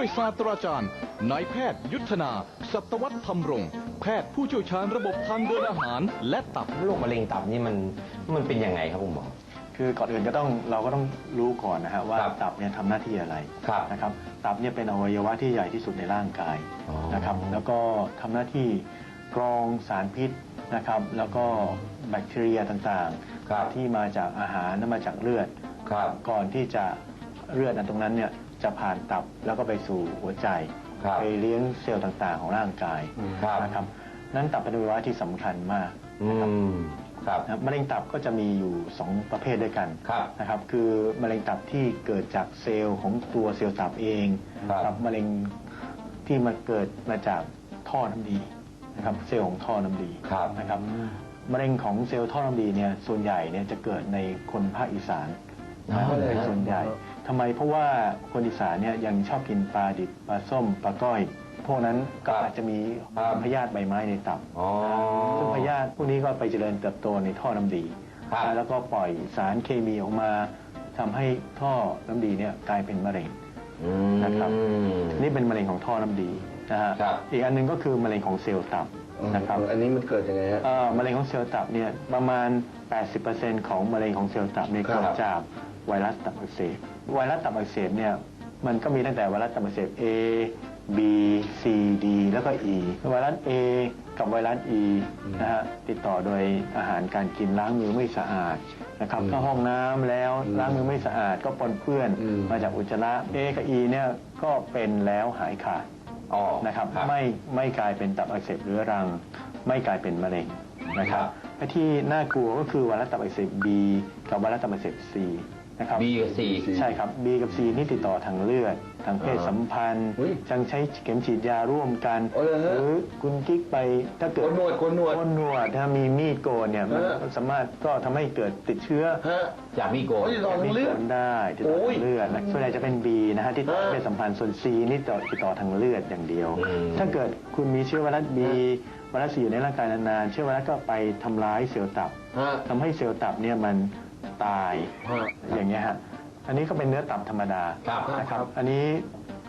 ช่วยศาสตราจารย์นายแพทย์ยุทธนา สัตวัฒน์ธรรมรงค์แพทย์ผู้เชี่ยวชาญระบบทางเดินอาหาร และตับ โรคมะเร็งตับนี่มันมันเป็นยังไงครับคุณหมอ คือก่อนอื่นก็ต้องเราก็ต้องรู้ก่อนนะฮะว่าครับตับเนี่ยทำหน้าที่อะไรครับนะครับตับเนี่ยเป็นอวัยวะที่ใหญ่ที่สุดในร่างกายอ๋อ นะครับ แล้วก็ทำหน้าที่กรองสารพิษนะครับ แล้วก็แบคทีเรียต่างครับ ๆ ที่มาจากอาหารและมาจากเลือด ครับ ก่อนที่จะเลือดอันตรงนั้นเนี่ย จะผ่านตับแล้วก็ไปสู่หัวใจ ครับไปเลี้ยงเซลล์ต่างๆ ของร่างกายครับ นะครับนั้นตับเป็นอวัยวะที่สำคัญมากอืมครับนะครับมะเร็งตับก็จะมีอยู่ 2 ประเภทด้วยกันครับ นะครับคือมะเร็งตับที่เกิดจากเซลล์ของตัวเซลล์ตับเองครับกับมะเร็งที่มาเกิดมาจากท่อน้ำดีนะครับเซลล์ของท่อน้ำดีครับ นะครับมะเร็งของเซลล์ท่อน้ำดีเนี่ยส่วนใหญ่เนี่ยจะเกิดในคนภาคอีสาน อ๋อนะเหรอเป็นส่วนใหญ่ ทำไมเพราะว่าคนอีสานเนี่ยยังชอบกินปลาดิบปลาส้มปลาก้อย พวกนั้นก็อาจจะมีครับพยาธิใบไม้ในตับอ๋อซึ่งพยาธิพวกนี้ก็ไปเจริญเติบโตในท่อน้ำดี ครับแล้วก็ปล่อยสารเคมีออกมาทำให้ท่อน้ำดีเนี่ยกลายเป็นมะเร็งอืมนะครับ นี่เป็นมะเร็งของท่อน้ำดีนะฮะครับ อีกอันหนึงก็คือมะเร็งของเซลล์ตับนะครับอันนี้มันเกิดยังไงฮะ เอ่อมะเร็งของเซลล์ตับเนี่ยประมาณ 80%ของมะเร็งของเซลล์ตับเนี่ยครับ เกิดจากไวรัสตับอักเสบ ไวรัสตับอักเสบเนี่ยมันก็มีตั้งแต่ไวรัสตับอักเสบ A B C D แล้วก็ E ไวรัส A กับไวรัส E นะฮะติดต่อโดยอาหารการกินล้างมือไม่สะอาดนะครับเข้าห้องน้ำแล้วล้างมือไม่สะอาดก็ปนเปื้อนอืมมาจากอุจจาระ A กับ E เนี่ยก็เป็นแล้วหายขาดอ๋อนะครับไม่ไม่กลายเป็นตับอักเสบเรื้อรัง ไม่กลายเป็นมะเร็งนะครับและที่น่ากลัวก็คือไวรัสตับอักเสบ B กับไวรัสตับอักเสบ C นะครับ B กับ C ใช่ครับ B กับ C นี่ติดต่อทางเลือด ทางเพศสัมพันธ์อุ๊ยจังใช้เข็มฉีดยาร่วมกันโอ้เหรอฮะหรือคุณกิ๊กไปถ้าเกิดโกนหนวดโกนหนวดโกนหนวดถ้ามีมีดโกนเนี่ยมันฮะสามารถก็ทำให้เกิดติดเชื้อ ฮะ จากมีโกนโอ้ยติดต่อทางมีเลือผดลได้ติดต่อโอ้ยทางเลือดนะส่วนใหญ่จะเป็น B นะฮะที่ต่อฮะเพศสัมพันธ์ส่วน C นี่ต่อติดต่อทางเลือดอย่างเดียว อืม ถ้าเกิดคุณมีเชื้อไวรัส B ไวรัส C อยู่ในร่างกายนานๆเชื้อไวรัสก็ไปทำร้ายเซลล์ตับฮะ ทำให้เซลล์ตับเนี่ยมัน ตายฮะอย่างเงี้ยฮะอันนี้ก็เป็นเนื้อตับธรรมดาครับนะครับ อันนี้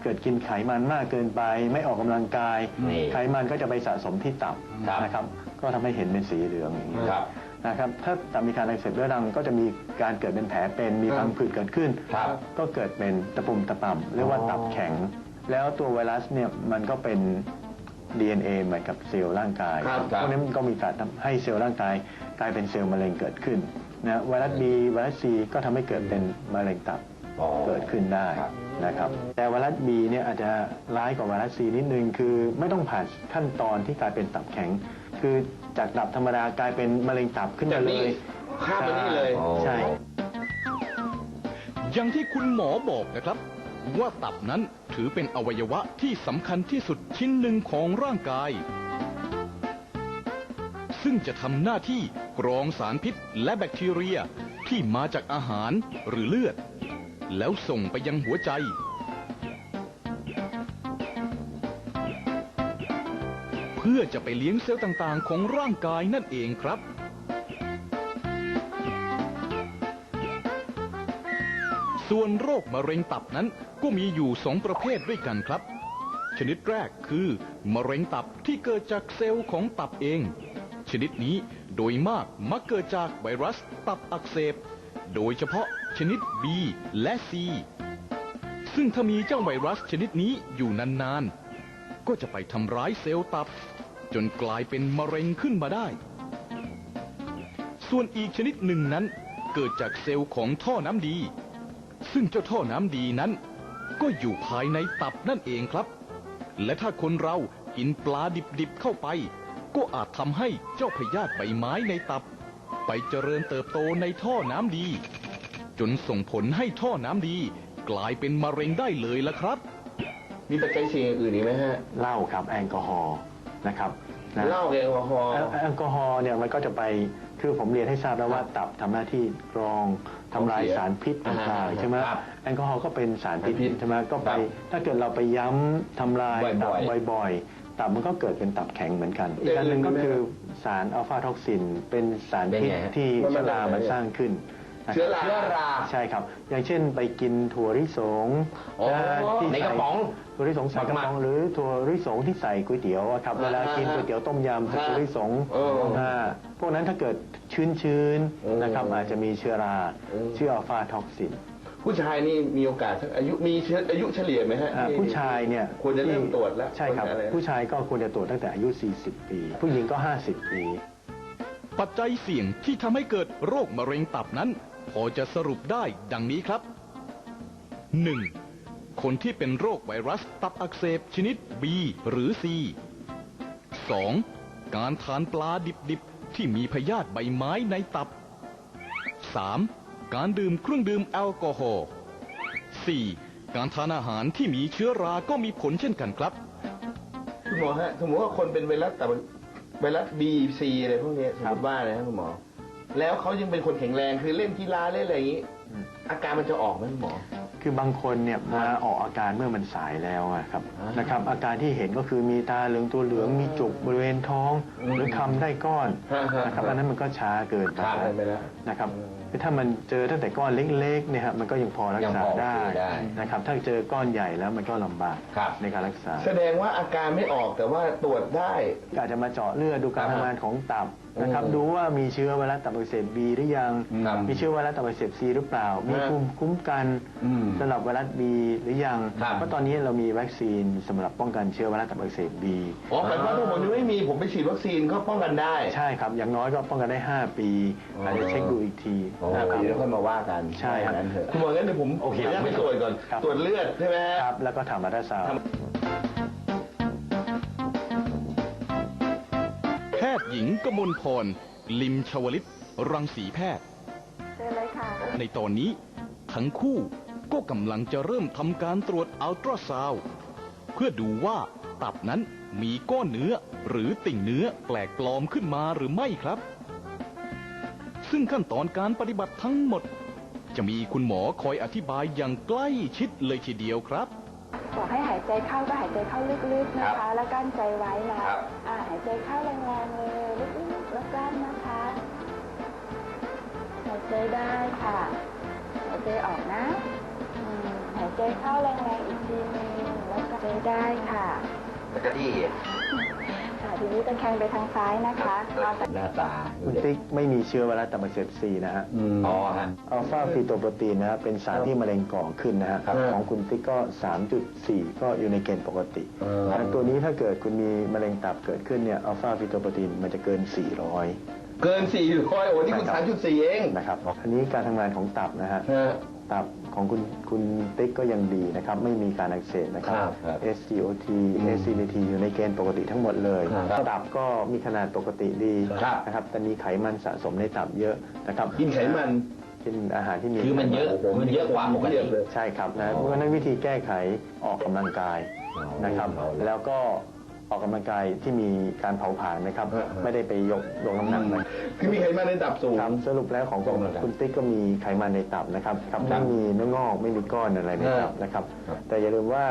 เกิดกินไขมันมากเกินไป ไม่ออกกำลังกาย นี่ไขมันก็จะไปสะสมที่ตับครับ นะครับ ก็ทำให้เห็นเป็นสีเหลืองอย่างนี้ครับ นะครับ ถ้าตับมีการอักเสบเรื้อรังก็จะมีการเกิดเป็นแผลเป็นมีพังผืดเกิดขึ้น ครับ ก็เกิดเป็นตะปุ่มตะป่ำเรียกว่าอ๋อตับแข็ง แล้วตัวไวรัสเนี่ยมันก็เป็น DNA เหมือนกับเซลล์ร่างกายครับ พวกนี้มันก็มีการทำให้เซลล์ร่างกายกลายเป็นเซลล์มะเร็งเกิดขึ้น นะไวรัส B ไวรัส C ก็ทำให้เกิดเป็นมะเร็งตับอ๋อ เกิดขึ้นได้ครับ นะครับ แต่ไวรัส B เนี่ยอาจจะร้ายกว่าไวรัส C นิดนึงคือไม่ต้องผ่านขั้นตอนที่กลายเป็นตับแข็ง คือจากตับธรรมดากลายเป็นมะเร็งตับขึ้นมาเลยข้ามไปนี่เลย อ๋อ ใช่ อย่างที่คุณหมอบอกนะครับ ว่าตับนั้นถือเป็นอวัยวะที่สำคัญที่สุดชิ้นหนึ่งของร่างกาย ซึ่งจะทำหน้าที่กรองสารพิษและแบคทีเรียที่มาจากอาหารหรือเลือด แล้วส่งไปยังหัวใจ เพื่อจะไปเลี้ยงเซลล์ต่างๆ ของร่างกายนั่นเองครับส่วนโรคมะเร็งตับนั้นก็มีอยู่สองประเภทด้วยกันครับ ชนิดแรกคือ มะเร็งตับที่เกิดจากเซลล์ของตับเอง ชนิดนี้โดยมากมักเกิดจากไวรัสตับอักเสบ โดยเฉพาะชนิด B และ C ซึ่งถ้ามีเจ้าไวรัสชนิดนี้อยู่นานๆ ก็จะไปทำร้ายเซลล์ตับ จนกลายเป็นมะเร็งขึ้นมาได้ ส่วนอีกชนิดหนึ่งนั้นเกิดจากเซลล์ของท่อน้ำดี ซึ่งเจ้าท่อน้ำดีนั้น ก็อยู่ภายในตับนั่นเองครับ และถ้าคนเรากินปลาดิบๆเข้าไป ก็อาจทำให้เจ้าพยาธิใบไม้ในตับ ไปเจริญเติบโตในท่อน้ำดี จนส่งผลให้ท่อน้ำดี กลายเป็นมะเร็งได้เลยละครับ มีปัจจัยเสี่ยงอื่นอีกไหมฮะเหล้าครับแอลกอฮอล์นะครับนะเหล้ากับแอลกอฮอล์แอลแอลกอฮอล์เนี่ยมันก็จะไปคือผมเรียนให้ทราบแล้วว่าตับทำหน้าที่กรองทำลายของเสียสารพิษต่างอ่าๆใช่ไหมครับแอลกอฮอล์ก็เป็นสารพิษสารพิษใช่ไหมก็ไปครับถ้าเกิดเราไปย้ำทำลายบ่อยๆตับบ่อยๆ ตับมันก็เกิดเป็นตับแข็งเหมือนกัน อีกอันหนึ่งก็คือสารอัลฟาท็อกซิน เป็นสารพิษเป็นไงฮะที่มันชมาจากราไหนมันเนี่ยสร้างขึ้นนะเชื้อครารับเชื้อราใช่ครับ อย่างเช่นไปกินถั่วลิสงอ๋อที่ในกระป๋องถั่วลิสงใส่กระป๋องหรือถั่วลิสงที่ใส่ก๋วยเตี๋ยวอะครับเวลากินก๋วยเตี๋ยวต้มยำใส่ถั่วลิสงเอออ่าพวกนั้นถ้าเกิดชื้นเออๆนะครับอาจจะมีเชื้อราเออชื่ออัลฟาท็อกซิน ผู้ชายนี่มีโอกาสสักอายุมีเชื้ออายุเฉลี่ยไหมฮะอ่าที่ผู้ชายเนี่ยควรจะเริ่มที่ตรวจแล้วใช่ครับวจะอะไผู้ชายก็ควรจะตรวจตั้งแต่อายุ 40 ปี ผู้หญิงก็ 50 ปี ปัจจัยเสี่ยงที่ทำให้เกิดโรคมะเร็งตับนั้น พอจะสรุปได้ดังนี้ครับ 1. คนที่เป็นโรคไวรัสตับอักเสบชนิด B หรือ C 2. การทานปลาดิบๆ ที่มีพยาธิใบไม้ในตับ 3. การดื่มเครื่องดื่มแอลกอฮอล์ 4. การทานอาหารที่มีเชื้อราก็มีผลเช่นกันครับ คุณหมอฮะสมมติว่าคนเป็นไวรัสตับไวรัสบีซีอะไรพวกเนี้ยสมมติว่าเลยนะคุณหมอ แล้วเขายังเป็นคนแข็งแรงคือเล่นกีฬาเล่นอะไรอย่างนี้อืมอาการมันจะออกไหมคุณหมอ คือบางคนเนี่ยมาออกอาการเมื่อมันสายแล้วอะครับอ่าน นะครับ อาการที่เห็นก็คือมีตาเหลืองตัวเหลืองมีจุกบริเวณท้องอืมหรือคำได้ก้อนฮะฮะนะครับอันนั้นมันก็ช้าเกินไปครับไปแล้ว นะครับอืม คือถ้ามันเจอตั้งแต่ก้อนเล็กๆเนี่ยครับมันก็ยังพอรักยังษาพอโอเคได้ได้ นะครับถ้าเจอก้อนใหญ่แล้วมันก็ลำบากครับ ในการรักษาแสดงว่าอาการไม่ออกแต่ว่าตรวจได้ ก็อาจจะมาเจาะเลือดดูการครับทำงานของตับนะครับอืมดูว่ามีเชื้อไวรัสตับอักเสบบีหรือยัง ครับมีเชื้อไวรัสตับอักเสบซีหรือเปล่า มีฮะภูมิคุ้มกันอืมสำหรับไวรัสบีหรือยังครับ เพราะตอนนี้เรามีวัคซีนสำหรับป้องกันเชื้อไวรัสตับอักเสบบีอ๋อหมายความว่าผมยังไม่มีผมไปฉีดวัคซีนก็ป้องกันได้ ใช่ครับ อย่างน้อยก็ป้องกันได้ 5 ปีอ๋ออ อาจจะเช็คดูอีกทีห้านะคปีรับแล้วค่อยมาว่ากันใช่ครับว่าอย่างนั้นเถอะคุณหมองั้นเดี๋ยวผมโอเคขออนุญาตไปตรวจก่อนครับตรวจเลือดใช่ไหมฮะ ครับแล้วก็ทำอัลตราซาวด์ พทย์หญิงกมลพร ลิมชวลิต รังสีแพทย์ เชิญเลยค่ะ ในตอนนี้ทั้งคู่ก็กำลังจะเริ่มทำการตรวจอัลตราซาวด์เพื่อดูว่าตับนั้นมีก้อนเนื้อหรือติ่งเนื้อแปลกปลอมขึ้นมาหรือไม่ครับ ซึ่งขั้นตอนการปฏิบัติทั้งหมด จะมีคุณหมอคอยอธิบายอย่างใกล้ชิดเลยทีเดียวครับบอกให้หายใจเข้าก็หายใจเข้าลึกๆนะคะแล้วกั้นใจไว้นะครับอ่า หายใจเข้าแรงๆเลยลึกๆแล้วกลั้นนะคะหายใจได้ค่ะ หายใจออกนะหายใจเข้าแรงๆอีกทีนึงแล้วก็หายใจได้ค่ะ แล้วก็ที่ ค่ะทีนี้ตะแคงไปทางซ้ายนะคะนอนตะหน้าตาคุณติ๊กไม่มีเชื้อไวรัสตับอักเสบซีนะฮะอ๋อฮะอัลฟาฟีโตโปรตีนนะฮะเป็นสารที่มะเร็งก่อขึ้นนะฮะครับของคุณติ๊กก็ 3.4 ก็อยู่ในเกณฑ์ปกติเออแต่ตัวนี้ถ้าเกิดคุณมีมะเร็งตับเกิดขึ้นเนี่ยอัลฟาฟีโตโปรตีนมันจะเกิน 400เกินสี่ร้อยโอ้นี่คุณนะครัสามบจุดสี่เองนะครับอันนี้การทำงานของตับนะฮะฮะตับ ของคุณคุณติ๊กก็ยังดีนะครับ ไม่มีการอักเสบนะครับ ครับครับ SGOT SCVT อยู่ในเกณฑ์ปกติทั้งหมดเลยครับตับก็มีขนาดปกติดีครับ นะครับแต่มีไขมันสะสมในตับเยอะนะครับกินไขมันกินอาหารที่มีคือมันเยอะไขมันเยอะกว่าปกติเยอะเลยใช่ครับนะเพราะฉะนั้นวิธีแก้ไขออกกำลังกายนะครับเอาละแล้วก็ ออกกำลังกายที่มีการเผาผลาญนะครับฮะฮะ ไม่ได้ไปยกยกน้ำหนักนะคือมีไขมันในตับสูง ครับสรุปแล้วของคุณออกกำลังกายคุณติ๊กก็มีไขมันในตับนะครับครับครัไม่บมีเนื้องอกไม่มีก้อนอะไรในตับฮะนะครับ ครับ แต่อย่าลืมว่า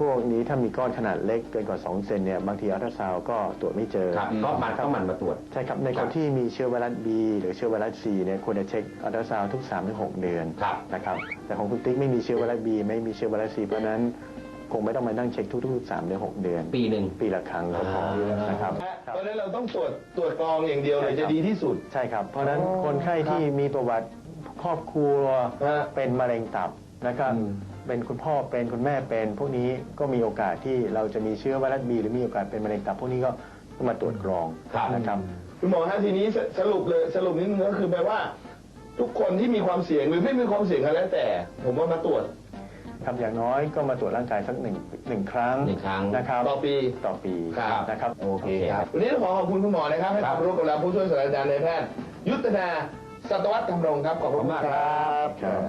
พวกนี้ถ้ามีก้อนขนาดเล็กเกินกว่า 2 เซนเนี่ยบางทีอัลตราซาวด์ก็ตรวจไม่เจอ ครับก็มันก็มันมาตรวจ ใช่ครับ ในคนที่มีเชื้อไวรัส B หรือเชื้อไวรัส C เนี่ยควรจะเช็คอัลตราซาวด์ทุก 3-6 เดือนครับนะครับแต่ของคุณติ๊กไม่มีเชื้อไวรัส B ไม่มีเชื้อไวรัส C เพราะฉะนั้น คงไม่ต้องมานั่งเช็คทุกๆ3หรือ6เดือน ปีหนึ่ง ปีละครั้งก็พอนะครับ เพราะฉะนั้นเราต้องตรวจตรวจกรองอย่างเดียวเลยจะดีที่สุด ใช่ครับ เพราะฉะนั้นอ๋อคนไข้ที่มีประวัติครอบครัวฮะเป็นมะเร็งตับนะครับ อืม เป็นคุณพ่อเป็นคุณแม่เป็น พวกนี้ก็มีโอกาสที่เราจะมีเชื้อไวรัสบีหรือมีโอกาสเป็นมะเร็งตับพวกนี้ก็ต้องมาตรวจกรองครับนะครับ คุณหมอฮะทีนี้สสรุปเลยสรุปนิดนึงก็คือแปลว่า ทุกคนที่มีความเสี่ยงหรือไม่มีความเสี่ยงก็แล้วแต่ ผมว่ามาตรวจ ครับอย่างน้อยก็มาตรวจร่างกายสักหนึ่งหนึ่งครั้งหนึ่งครั้งนะครับต่อปีต่อปีครับ นะครับ โอเคครับ วันนี้ต้องขอขอบคุณคุณหมอนะครับให้ความรู้กับเราผู้ช่วยศาสตราจารย์นายแพทย์ยุทธนาสัตวัฒน์ธรรมรงค์ครับขอบคุณมากครับ ครับ